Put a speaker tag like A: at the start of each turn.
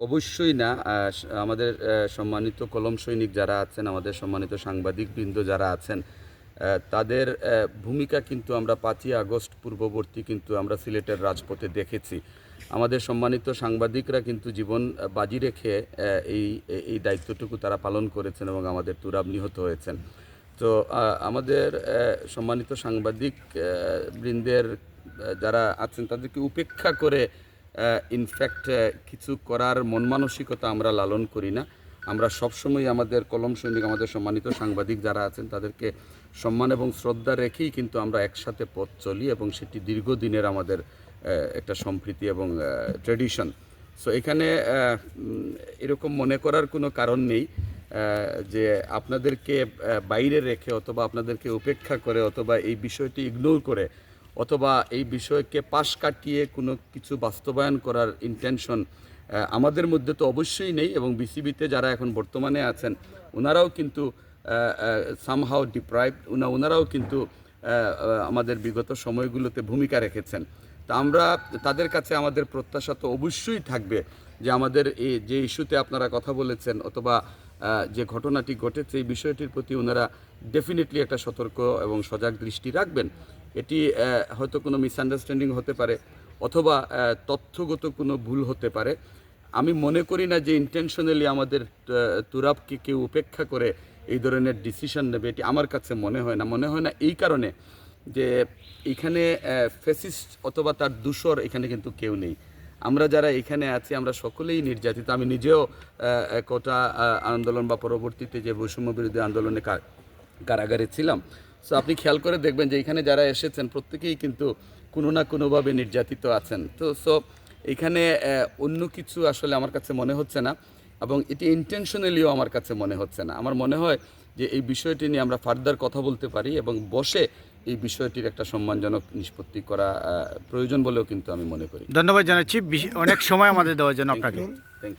A: অবশ্যই না। আমাদের সম্মানিত কলম সৈনিক যারা আছেন, আমাদের সম্মানিত সাংবাদিক বৃন্দ যারা আছেন তাদের ভূমিকা কিন্তু আমরা পাঁচই আগস্ট পূর্ববর্তী কিন্তু আমরা সিলেটের রাজপথে দেখেছি। আমাদের সম্মানিত সাংবাদিকরা কিন্তু জীবন বাজি রেখে এই, এই- দায়িত্বটুকু তারা পালন করেছেন এবং আমাদের তুরাব নিহত হয়েছেন। তো আমাদের সম্মানিত সাংবাদিক বৃন্দের যারা আছেন তাদেরকে উপেক্ষা করে ইনফ্যাক্ট কিছু করার মন মানসিকতা আমরা লালন করি না। আমরা সবসময় আমাদের কলম সৈনিক, আমাদের সম্মানিত সাংবাদিক যারা আছেন, তাদেরকে সম্মান এবং শ্রদ্ধা রেখেই কিন্তু আমরা একসাথে পথ চলি এবং সেটি দীর্ঘদিনের আমাদের একটা সম্প্রীতি এবং ট্রেডিশন সো এখানে এরকম মনে করার কোনো কারণ নেই যে আপনাদেরকে বাইরে রেখে অথবা আপনাদেরকে উপেক্ষা করে অথবা এই বিষয়টি ইগনোর করে অথবা এই বিষয়কে পাশ কাটিয়ে কোনো কিছু বাস্তবায়ন করার ইন্টেনশন আমাদের মধ্যে তো অবশ্যই নেই এবং বিসিবিতে যারা এখন বর্তমানে আছেন, ওনারাও কিন্তু সামহাও ডিপ্রাইভ উনা ওনারাও কিন্তু আমাদের বিগত সময়গুলোতে ভূমিকা রেখেছেন। তা আমরা তাদের কাছে আমাদের প্রত্যাশা তো অবশ্যই থাকবে যে আমাদের এই যে ইস্যুতে আপনারা কথা বলেছেন অথবা যে ঘটনাটি ঘটেছে, এই বিষয়টির প্রতি ওনারা ডেফিনেটলি একটা সতর্ক এবং সজাগ দৃষ্টি রাখবেন। এটি হয়তো কোনো মিসআন্ডারস্ট্যান্ডিং হতে পারে অথবা তথ্যগত কোনো ভুল হতে পারে। আমি মনে করি না যে ইন্টেনশনালি আমাদের তুরাবকে কেউ উপেক্ষা করে এই ধরনের ডিসিশন নেবে, এটি আমার কাছে মনে হয় না। মনে হয় না এই কারণে যে এখানে ফেসিস্ট অথবা তার দূষর এখানে কিন্তু কেউ নেই। আমরা যারা এখানে আছি, আমরা সকলেই নির্যাতিত। আমি নিজেও কোটা আন্দোলন বা পরবর্তীতে যে বৈষম্য বিরোধী আন্দোলনে কারাগারে ছিলাম সো আপনি খেয়াল করে দেখবেন যে এখানে যারা এসেছেন প্রত্যেকেই কিন্তু কোনো না কোনোভাবে নির্যাতিত আছেন। তো সো এখানে অন্য কিছু আসলে আমার কাছে মনে হচ্ছে না এবং এটি ইন্টেনশনালিও আমার কাছে মনে হচ্ছে না। আমার মনে হয় যে এই বিষয়টি নিয়ে আমরা ফার্দার কথা বলতে পারি এবং বসে এই বিষয়টির একটা সম্মানজনক নিষ্পত্তি করা প্রয়োজন বলেও কিন্তু আমি মনে করি।
B: ধন্যবাদ জানাচ্ছি। অনেক সময় আমাদের দেওয়ার জন্য আপনাকে।
A: থ্যাংক